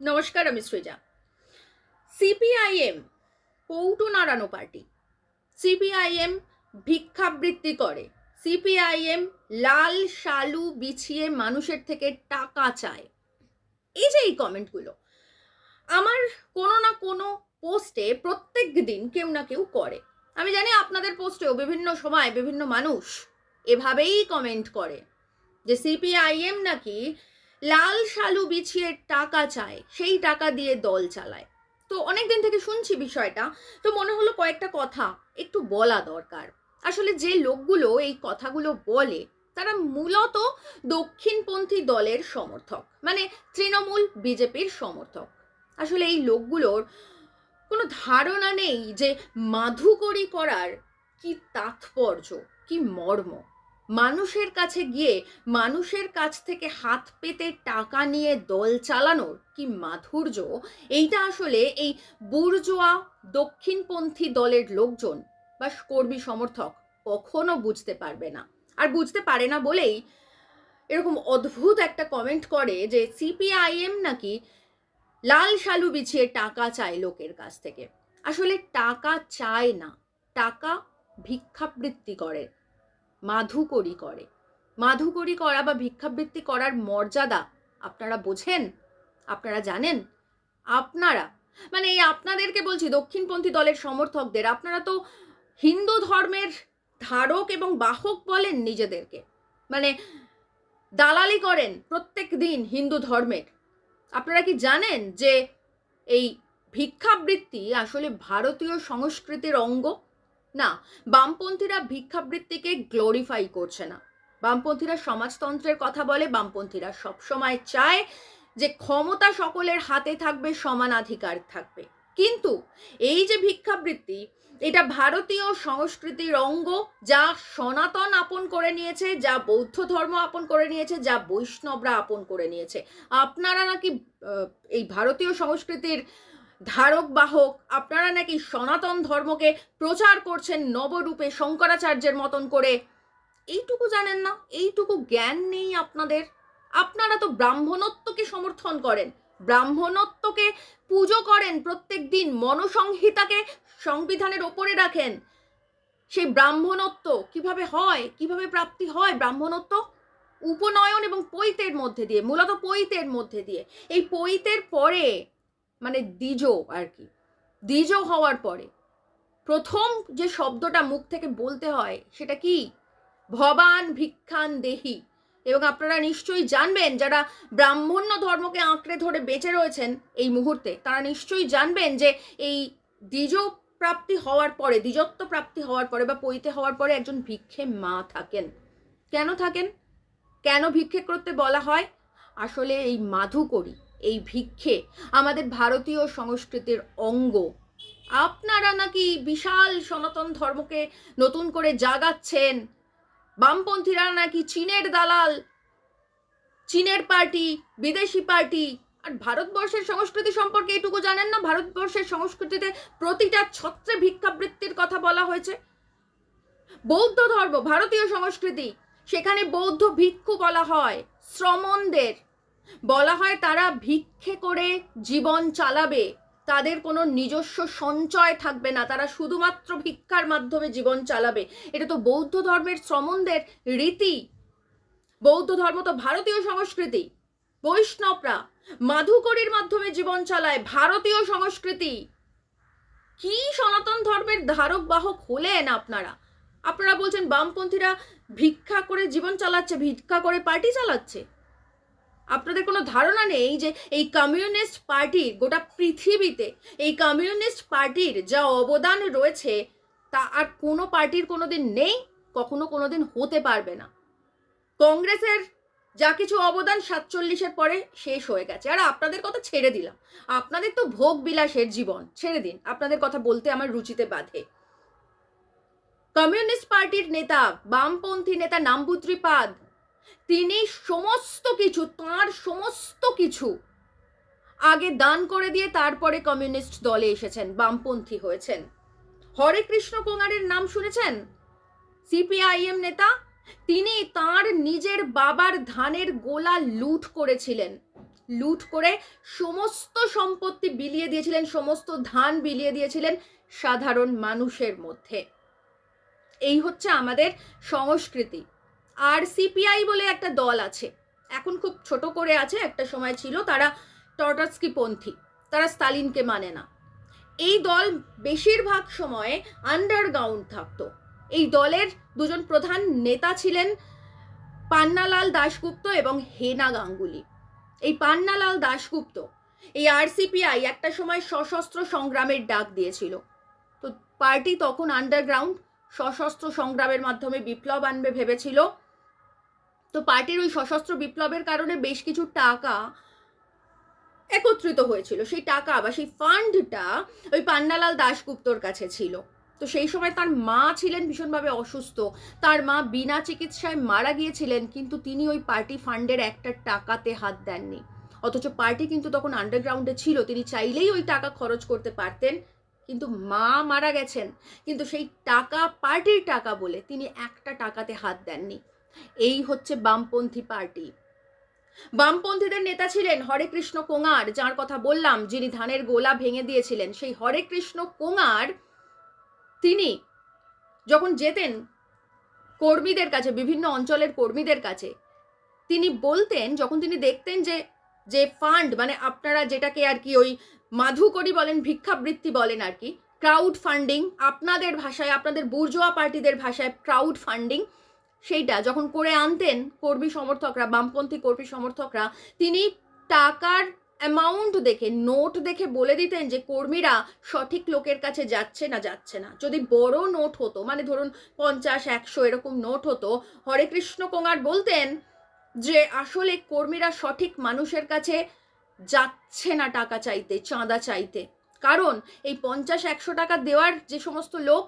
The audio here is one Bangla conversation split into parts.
নমস্কার, আমি সৃজা। সিপিআইএম পৌটু নাড়ানো পার্টি। সিপিআইএম ভিক্ষাবৃত্তি করে। সিপিআইএম লাল শালু বিছিয়ে মানুষের থেকে টাকা চায়। এই যে এই কমেন্টগুলো, আমার কোনো না কোনো পোস্টে প্রত্যেক দিন কেউ না কেউ করে। আমি জানি আপনাদের পোস্টেও বিভিন্ন সময় বিভিন্ন মানুষ এভাবেই কমেন্ট করে যে সিপিআইএম নাকি লাল শালু বিছিয়ে টাকা চায়, সেই টাকা দিয়ে দল চালায়। তো অনেক দিন থেকে শুনছি বিষয়টা, তো মনে হলো কয়েকটা কথা একটু বলা দরকার। আসলে যে লোকগুলো এই কথাগুলো বলে, তারা মূলত দক্ষিণপন্থী দলের সমর্থক মানে তৃণমূল বিজেপির সমর্থক। আসলে এই লোকগুলোর কোনো ধারণা নেই যে মাধুকরী করার কি তাৎপর্য, কি মর্ম। মানুষের কাছে গিয়ে মানুষের কাছ থেকে হাত পেতে টাকা নিয়ে দল চালানোর কি মাধুর্য? এইটা আসলে এই বুর্জোয়া দক্ষিণপন্থী দলের লোকজন বা কর্মী সমর্থক কখনো বুঝতে পারবে না। আর বুঝতে পারে না বলেই এরকম অদ্ভুত একটা কমেন্ট করে যে সিপিআইএম নাকি লাল শালু বিছিয়ে টাকা চায় লোকের কাছ থেকে। আসলে টাকা চায় না, টাকা ভিক্ষাবৃত্তি করে। মাধুকরী করে। মাধুকরী করা বা ভিক্ষাবৃত্তি করার মর্যাদা আপনারা বোঝেন? আপনারা জানেন? আপনারা মানে এই আপনাদেরকে বলছি দক্ষিণপন্থী দলের সমর্থকদের, আপনারা তো হিন্দু ধর্মের ধারক এবং বাহক বলেন নিজেদেরকে। মানে দালালি করেন প্রত্যেক দিন হিন্দু ধর্মের। আপনারা কি জানেন যে এই ভিক্ষাবৃত্তি আসলে ভারতীয় সংস্কৃতির অঙ্গ? না, বামপন্থীরা ভিক্ষাবৃত্তিকে গ্লোরিফাই করছে না। বামপন্থীরা সমাজতন্ত্রের কথা বলে, বামপন্থীরা সবসময় চায় যে ক্ষমতা সকলের হাতে থাকবে সমানাধিকার থাকবে। কিন্তু এই যে ভিক্ষাবৃত্তি, এটা ভারতীয় সংস্কৃতির অঙ্গ যা সনাতন আপন করে নিয়েছে, যা বৌদ্ধ ধর্ম আপন করে নিয়েছে, যা বৈষ্ণবরা আপন করে নিয়েছে। আপনারা নাকি এই ভারতীয় সংস্কৃতির ধারক বাহক, আপনারা নাকি সনাতন ধর্মকে প্রচার করছেন নবরূপে শঙ্করাচার্যের মতন করে? এইটুকু জানেন না, এইটুকু জ্ঞান নেই আপনাদের? আপনারা তো ব্রাহ্মণত্বকে সমর্থন করেন, ব্রাহ্মণত্বকে পুজো করেন, প্রত্যেক দিন মনসংহিতাকে সংবিধানের ওপরে রাখেন। সেই ব্রাহ্মণত্ব কীভাবে হয়, কীভাবে প্রাপ্তি হয় ব্রাহ্মণত্ব? উপনয়ন এবং পৈতের মধ্যে দিয়ে, মূলত পৈতের মধ্যে দিয়ে। এই পৈতের পরে মানে দ্বিজ আর কি দ্বিজ হওয়ার পরে। প্রথম যে শব্দটা মুখ থেকে বলতে হয়, সেটা কি? ভবান ভিক্ষান দেহি। এবং আপনারা নিশ্চয়ই জানবেন, যারা ব্রাহ্মণ্য ধর্মকে আঁকড়ে ধরে বেঁচে রয়েছেন এই মুহূর্তে, তারা নিশ্চয়ই জানবেন যে এই দ্বিজ প্রাপ্তি হওয়ার পরে, দ্বিজত্ব প্রাপ্তি হওয়ার পরে বা পৈতে হওয়ার পরে একজন ভিক্ষে মা থাকেন। কেন থাকেন? কেন ভিক্ষে করতে বলা হয়? আসলে এই মাধুকরী। এই ভিক্ষে আমাদের ভারতীয় সংস্কৃতির অঙ্গ। আপনারা নাকি বিশাল সনাতন ধর্মকে নতুন করে জাগাচ্ছেন? বামপন্থীরা নাকি চীনের দালাল, চীনের পার্টি, বিদেশি পার্টি, আর ভারতবর্ষের সংস্কৃতি সম্পর্কে এটুকু জানেন না? ভারতবর্ষের সংস্কৃতিতে প্রতিটা ছত্রে ভিক্ষাবৃত্তির কথা বলা হয়েছে। বৌদ্ধ ধর্ম, ভারতীয় সংস্কৃতি, সেখানে বৌদ্ধ ভিক্ষু বলা হয় শ্রমণদের। বলা হয় তারা ভিক্ষে করে জীবন চালাবে। তাদের কোনো নিজস্ব সঞ্চয় থাকবে না। তারা শুধুমাত্র ভিক্ষার মাধ্যমে জীবন চালাবে। এটা তো বৌদ্ধ ধর্মের শ্রমণদের রীতি। বৌদ্ধ ধর্ম তো ভারতীয় সংস্কৃতি। বৈষ্ণবরা মাধুকরীর মাধ্যমে জীবন চালায়, ভারতীয় সংস্কৃতি। কি সনাতন ধর্মের ধারক বাহক হলেন আপনারা? আপনারা বলছেন বামপন্থীরা ভিক্ষা করে জীবন চালাচ্ছে, ভিক্ষা করে পার্টি চালাচ্ছে। আপনাদের কোনো ধারণা নেই যে এই কমিউনিস্ট পার্টির গোটা পৃথিবীতে, এই কমিউনিস্ট পার্টির যা অবদান রয়েছে, তা আর কোনো পার্টির কোনো দিন নেই, কখনো কোনো দিন হতে পারবে না। কংগ্রেসের যা কিছু অবদান সাতচল্লিশের পরে শেষ হয়ে গেছে। আর আপনাদের কথা ছেড়ে দিলাম। আপনাদের তো ভোগ বিলাসের জীবন। ছেড়ে দিন। আপনাদের কথা বলতে আমার রুচিতে বাধে। কমিউনিস্ট পার্টির নেতা, বামপন্থী নেতা নাম্বুত্রিপাদ তিনি সমস্ত কিছু, তার সমস্ত কিছু আগে দান করে দিয়ে তারপরে কমিউনিস্ট দলে এসেছেন, বামপন্থী হয়েছেন। হরে কৃষ্ণ কোঙারের নাম শুনেছেন? সিপিআইএম নেতা? তিনি তার নিজের বাবার ধানের গোলা লুট করেছিলেন। লুট করে সমস্ত সম্পত্তি বিলিয়ে দিয়েছিলেন, সমস্ত ধান বিলিয়ে দিয়েছিলেন সাধারণ মানুষের মধ্যে। এই হচ্ছে আমাদের সংস্কৃতি। আর সিপিআই বলে একটা দল আছে। এখন খুব ছোট করে আছে, একটা সময় ছিল, তারা টটাস্কি পন্থী তারা স্তালিনকে মানে না। এই দল বেশিরভাগ সময়ে আন্ডারগ্রাউন্ড থাকতো। এই দলের দুজন প্রধান নেতা ছিলেন পান্নালাল দাশগুপ্ত এবং হেনা গাঙ্গুলি। এই পান্নালাল দাশগুপ্ত এই আরসিপিআই একটা সময় সশস্ত্র সংগ্রামের ডাক দিয়েছিল। তো পার্টি তখন আন্ডারগ্রাউন্ড সশস্ত্র সংগ্রামের মাধ্যমে বিপ্লব আনবে ভেবেছিল। তো পার্টির ওই সশস্ত্র বিপ্লবের কারণে বেশ কিছু টাকা একত্রিত হয়েছিল। সেই টাকা বা সেই ফান্ডটা ওই পান্নালাল দাশগুপ্তর কাছে ছিল। তো সেই সময় তার মা ছিলেন ভীষণভাবে অসুস্থ। তার মা বিনা চিকিৎসায় মারা গিয়েছিলেন, কিন্তু তিনি ওই পার্টি ফান্ডের একটা টাকাতে হাত দেননি। অথচ পার্টি কিন্তু তখন আন্ডারগ্রাউন্ডে ছিল, তিনি চাইলেই ওই টাকা খরচ করতে পারতেন, কিন্তু মা মারা গেছেন। কিন্তু সেই টাকা, পার্টির টাকা বলে তিনি একটা টাকাতে হাত দেননি। এই হচ্ছে বামপন্থী পার্টি। বামপন্থীদের নেতা ছিলেন হরে কৃষ্ণ কোঙার, যার কথা বললাম, যিনি ধানের গোলা ভেঙে দিয়েছিলেন। সেই হরে কৃষ্ণ কোঙার তিনি যখন যেতেন কর্মীদের কাছে, বিভিন্ন অঞ্চলের কর্মীদের কাছে, তিনি বলতেন, যখন তিনি দেখতেন যে যে ফান্ড মানে আপনারা যেটাকে আর কি ওই মাধুকরী বলেন, ভিক্ষাবৃত্তি বলেন আর কি ক্রাউড ফান্ডিং আপনাদের ভাষায়, আপনাদের বুর্জোয়া পার্টিদের ভাষায় ক্রাউড ফান্ডিং সেইটা, যখন করে আনতেন কর্মী সমর্থকরা, বামপন্থী কর্মী সমর্থকরা, তিনি টাকার অ্যামাউন্ট দেখে নোট দেখে বলে দিতেন যে কর্মীরা সঠিক লোকের কাছে যাচ্ছে না যাচ্ছে না। যদি বড় নোট হতো মানে ধরুন পঞ্চাশ, একশো এরকম নোট হতো, হরে কৃষ্ণ কোঙার বলতেন যে আসলে কর্মীরা সঠিক মানুষের কাছে যাচ্ছে না টাকা চাইতে, চাঁদা চাইতে। কারণ এই পঞ্চাশ, একশো টাকা দেওয়ার যে সমস্ত লোক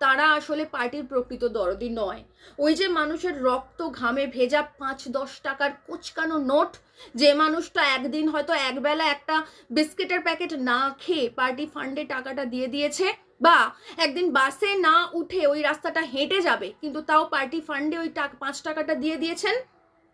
তারা আসলে পার্টির প্রকৃত দরদি নয়। ওই যে মানুষের রক্ত ঘামে ভেজা পাঁচ দশ টাকার কুচকানো নোট, যে মানুষটা একদিন হয়তো একবেলা একটা বিস্কিটের প্যাকেট না খেয়ে পার্টি ফান্ডে টাকাটা দিয়ে দিয়েছে, বা একদিন বাসে না উঠে ওই রাস্তাটা হেঁটে যাবে, কিন্তু তাও পার্টি ফান্ডে ওই টাকা, পাঁচ টাকাটা দিয়ে দিয়েছেন?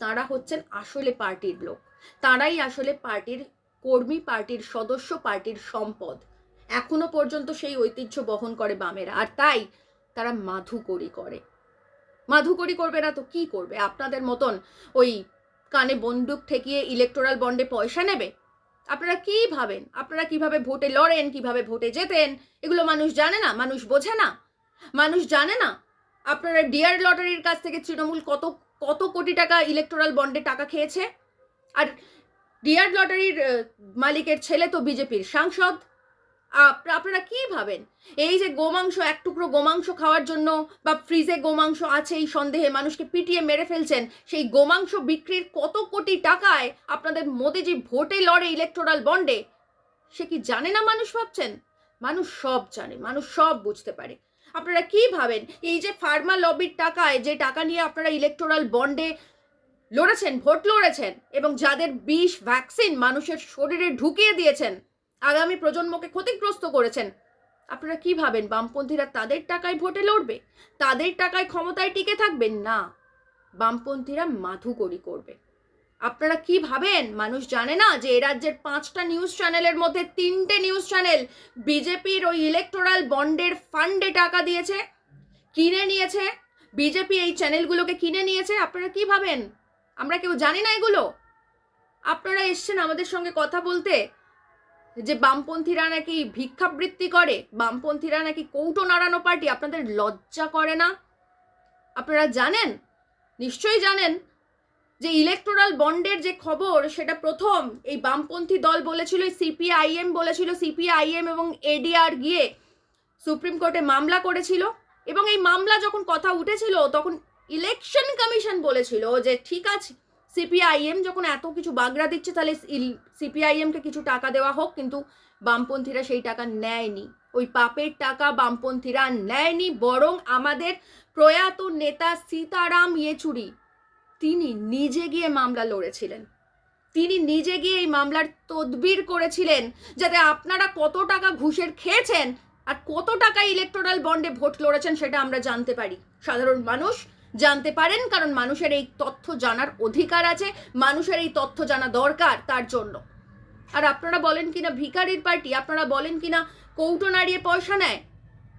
তারা হচ্ছেন আসলে পার্টির লোক। তারাই আসলে পার্টির কর্মী, পার্টির সদস্য, পার্টির সম্পদ। এখনও পর্যন্ত সেই ঐতিহ্য বহন করে বামেরা। আর তাই তারা মাধুকরি করে। মাধুকরি করবে না তো কি করবে? আপনাদের মতন ওই কানে বন্দুক ঠেকিয়ে ইলেকটোরাল বন্ডে পয়সা নেবে? আপনারা কি ভাবেন? আপনারা কীভাবে ভোটে লড়েন, কীভাবে ভোটে যেতেন এগুলো মানুষ জানে না, মানুষ বোঝে না। মানুষ জানে না, আপনারা ডিয়ার লটারির কাছ থেকে তৃণমূল কত কত কোটি টাকা ইলেকটোরাল বন্ডে টাকা খেয়েছে? আর ডিয়ার লটারির মালিকের ছেলে তো বিজেপির সাংসদ। আপনারা কি ভাবেন? এই যে গোমাংস, এক টুকরো গোমাংস খাওয়ার জন্য বা ফ্রিজে গোমাংস আছে, এই সন্দেহে মানুষকে পিটিয়ে মেরে ফেলছেন, সেই গোমাংস বিক্রির কত কোটি টাকায় আপনাদের মোদিজি ভোটে লড়ে ইলেকটোরাল বন্ডে সে কি জানে না মানুষ ভাবছেন? মানুষ সব জানে, মানুষ সব বুঝতে পারে। আপনারা কি ভাবেন? এই যে ফার্মা লবির টাকায় যে টাকা নিয়ে আপনারা ইলেকটোরাল বন্ডে লড়েছেন, ভোট লড়েছেন এবং যাদের বিষ ভ্যাকসিন মানুষের শরীরে ঢুকিয়ে দিয়েছেন আগামী প্রজন্মকে ক্ষতিগ্রস্ত করেছেন। আপনারা কি ভাবেন, বামপন্থীরা তাদের টাকায় ভোটে লড়বে? তাদের টাকায় ক্ষমতায় টিকে থাকবেন? না। বামপন্থীরা মাধুকরি করবে। আপনারা কি ভাবেন? মানুষ জানে না যে এ রাজ্যের পাঁচটা নিউজ চ্যানেলের মধ্যে তিনটে নিউজ চ্যানেল বিজেপির ওই ইলেকটোরাল বন্ডের ফান্ডে টাকা দিয়েছে, কিনে নিয়েছে, বিজেপি এই চ্যানেলগুলোকে কিনে নিয়েছে, আপনারা কি ভাবেন? আমরা কেউ জানি না এগুলো। আপনারা এসছেন আমাদের সঙ্গে কথা বলতে। যে বামপন্থীরা নাকি ভিক্ষাবৃত্তি করে, বামপন্থীরা নাকি কৌটো নাড়ানো পার্টি, আপনাদের লজ্জা করে না? আপনারা জানেন? নিশ্চয়ই জানেন যে ইলেকটোরাল বন্ডের যে খবর, সেটা প্রথম এই বামপন্থী দল বলেছিল সিপিআইএম বলেছিল সিপিআইএম এবং এডিআর গিয়ে সুপ্রিম কোর্টে মামলা করেছিল এবং এই মামলা যখন কথা উঠেছিল, তখন ইলেকশন কমিশন বলেছিল যে ঠিক আছে সিপিআইএম যখন এত কিছু বাগড়া দিচ্ছে, তাহলে সিপিআইএমকে কিছু টাকা দেওয়া হোক, কিন্তু বামপন্থীরা সেই টাকা নেয়নি। ওই পাপের টাকা বামপন্থীরা নেয়নি, বরং আমাদের প্রয়াত নেতা সীতারাম ইয়েচুরি, তিনি নিজে গিয়ে মামলা লড়েছিলেন। তিনি নিজে গিয়ে এই মামলার তদবির করেছিলেন, যাতে আপনারা কত টাকা ঘুষের খেয়েছেন আর কত টাকা ইলেকটোরাল বন্ডে ভোট লড়েছেন সেটা আমরা জানতে পারি। সাধারণ মানুষ জানতে পারেন, কারণ মানুষের এই তথ্য জানার অধিকার আছে, মানুষের এই তথ্য জানা দরকার তার জন্য। আর আপনারা বলেন কিনা ভিকারির পার্টি, আপনারা বলেন কিনা কৌটো নাড়িয়ে পয়সা নেয়?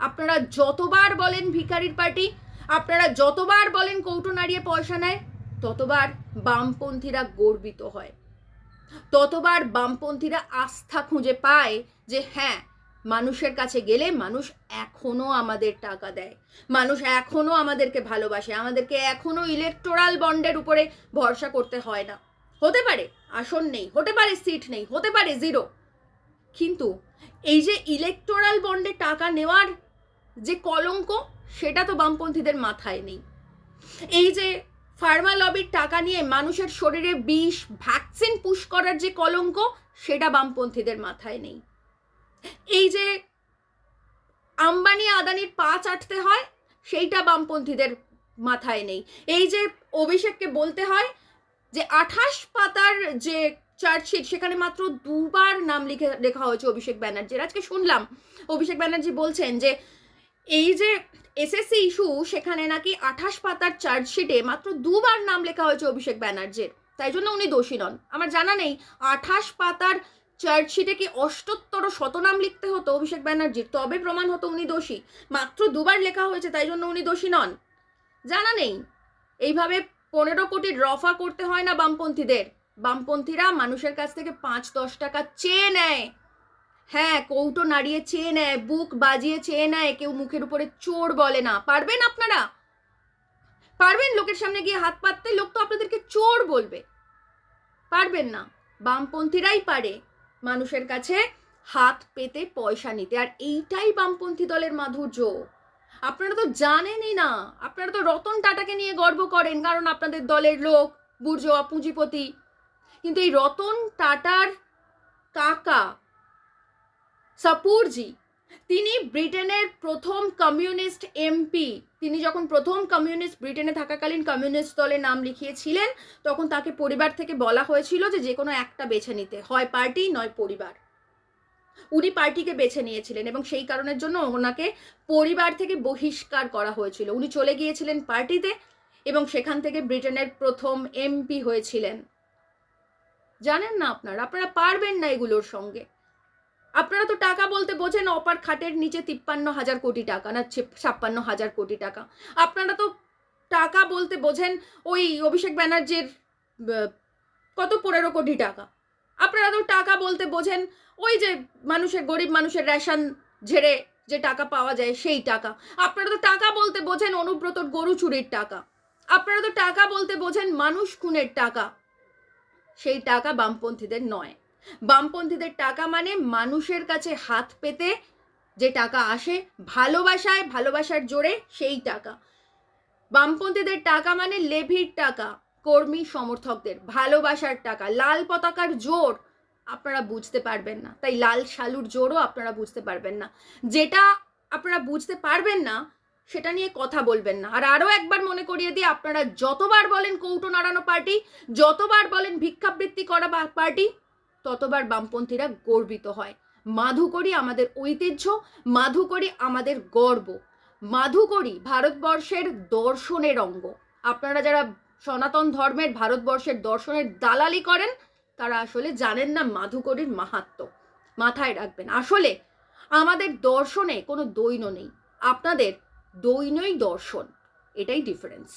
আপনারা যতবার বলেন ভিকারির পার্টি, আপনারা যতবার বলেন কৌটো নাড়িয়ে পয়সা নেয়, ততবার বামপন্থীরা গর্বিত হয়। ততবার বামপন্থীরা আস্থা খুঁজে পায় যে হ্যাঁ মানুষের কাছে গেলে মানুষ এখনও আমাদের টাকা দেয়। মানুষ এখনও আমাদেরকে ভালোবাসে। আমাদেরকে এখনও ইলেকটোরাল বন্ডের উপরে ভরসা করতে হয় না। হতে পারে, আসন নেই, হতে পারে সিট নেই, হতে পারে জিরো কিন্তু এই যে ইলেকটোরাল বন্ডে টাকা নেওয়ার যে কলঙ্ক, সেটা তো বামপন্থীদের মাথায় নেই। এই যে ফার্মা লবির টাকা নিয়ে মানুষের শরীরে বিষ ভ্যাকসিন পুশ করার যে কলঙ্ক, সেটা বামপন্থীদের মাথায় নেই। এই যে আম্বানি আদানির পা চাটতে হয়, সেইটা বামপন্থীদের মাথায় নেই। এই যে অভিষেককে বলতে হয় যে, আঠাশ পাতার যে চার্জশিট, সেখানে মাত্র দুবার নাম লিখে লেখা হয়েছে অভিষেক ব্যানার্জির আজকে শুনলাম অভিষেক ব্যানার্জি বলছেন যে, এই যে এসএসসি ইস্যু সেখানে নাকি আঠাশ পাতার চার্জশিটে মাত্র দুবার নাম লেখা হয়েছে অভিষেক ব্যানার্জির। তাই জন্য উনি দোষী নন। আমার জানা নেই, আঠাশ পাতার চার্জশিটে কি অষ্টোত্তর শতনাম লিখতে হতো অভিষেক ব্যানার্জির? তবে প্রমাণ হতো উনি দোষী। মাত্র দুবার লেখা হয়েছে, তাই জন্য উনি দোষী নন। জানা নেই। এইভাবে পনেরো কোটির রফা করতে হয় না বামপন্থীদের। বামপন্থীরা মানুষের কাছ থেকে পাঁচ দশ টাকা চেয়ে নেয়। হ্যাঁ কৌটো নাড়িয়ে চেয়ে নেয়, বুক বাজিয়ে চেয়ে নেয়, কেউ মুখের উপরে চোর বলে না। পারবেন আপনারা? পারবেন লোকের সামনে গিয়ে হাত পাততে? লোক তো আপনাদেরকে চোর বলবে। পারবেন না। বামপন্থীরাই পারে। মানুষের কাছে হাত পেতে পয়সা নিতে। আর এইটাই বামপন্থী দলের মাধুর্য। আপনারা তো জানেনই না। আপনারা তো রতন টাটাকে নিয়ে গর্ব করেন, কারণ আপনাদের দলের লোক, বুর্জোয়া, পুঁজিপতি। কিন্তু এই রতন টাটার কাকা, সাপুরজি তিনি ব্রিটেনের প্রথম কমিউনিস্ট এমপি। তিনি যখন প্রথম কমিউনিস্ট ব্রিটেনে থাকাকালীন কমিউনিস্ট দলে নাম লিখিয়েছিলেন, তখন তাকে পরিবার থেকে বলা হয়েছিল যে যে কোনো একটা বেছে নিতে। হয় পার্টি, নয় পরিবার। উনি পার্টিকে বেছে নিয়েছিলেন এবং সেই কারণের জন্য ওনাকে পরিবার থেকে বহিষ্কার করা হয়েছিল। উনি চলে গিয়েছিলেন পার্টিতে এবং সেখান থেকে ব্রিটেনের প্রথম এমপি হয়েছিলেন। জানেন না আপনারা? আপনারা পারবেন না এগুলোর সঙ্গে। আপনারা তো টাকা বলতে বোঝেন, অপার খাটের নিচে তিপ্পান্ন হাজার কোটি টাকা না ছাপ্পান্ন হাজার কোটি টাকা। আপনারা তো টাকা বলতে বোঝেন, ওই অভিষেক ব্যানার্জির কত পনেরো কোটি টাকা। আপনারা তো টাকা বলতে বোঝেন, ওই যে মানুষের, গরিব মানুষের রেশন ঝেড়ে যে টাকা পাওয়া যায় সেই টাকা। আপনারা তো টাকা বলতে বোঝেন অনুব্রতর গরু চুরির টাকা। আপনারা তো টাকা বলতে বোঝেন মানুষ খুনের টাকা। সেই টাকা বামপন্থীদের নয়। বামপন্থীদের টাকা মানে মানুষের কাছে হাত পেতে যে টাকা আসে ভালোবাসায়, ভালোবাসার জোরে সেই টাকা। বামপন্থীদের টাকা মানে লেভির টাকা, কর্মী সমর্থকদের, ভালোবাসার টাকা, লাল পতাকার জোর আপনারা বুঝতে পারবেন না। তাই লাল শালুর জোরও আপনারা বুঝতে পারবেন না। যেটা আপনারা বুঝতে পারবেন না, সেটা নিয়ে কথা বলবেন না। আর আরও একবার মনে করিয়ে দিই, আপনারা যতবার বলেন কৌটো নাড়ানো পার্টি, যতবার বলেন ভিক্ষাবৃত্তি করা পার্টি ততবার বামপন্থীরা গর্বিত হয়। মাধুকরী আমাদের ঐতিহ্য মাধুকরী আমাদের গর্ব। মাধুকরী ভারতবর্ষের দর্শনের অঙ্গ। আপনারা যারা সনাতন ধর্মের ভারতবর্ষের দর্শনের দালালি করেন, তারা আসলে জানেন না মাধুকরীর মাহাত্ম। মাথায় রাখবেন, আসলে আমাদের দর্শনে কোনো দৈন্য নেই। আপনাদের দৈনই দর্শন, এটাই ডিফারেন্স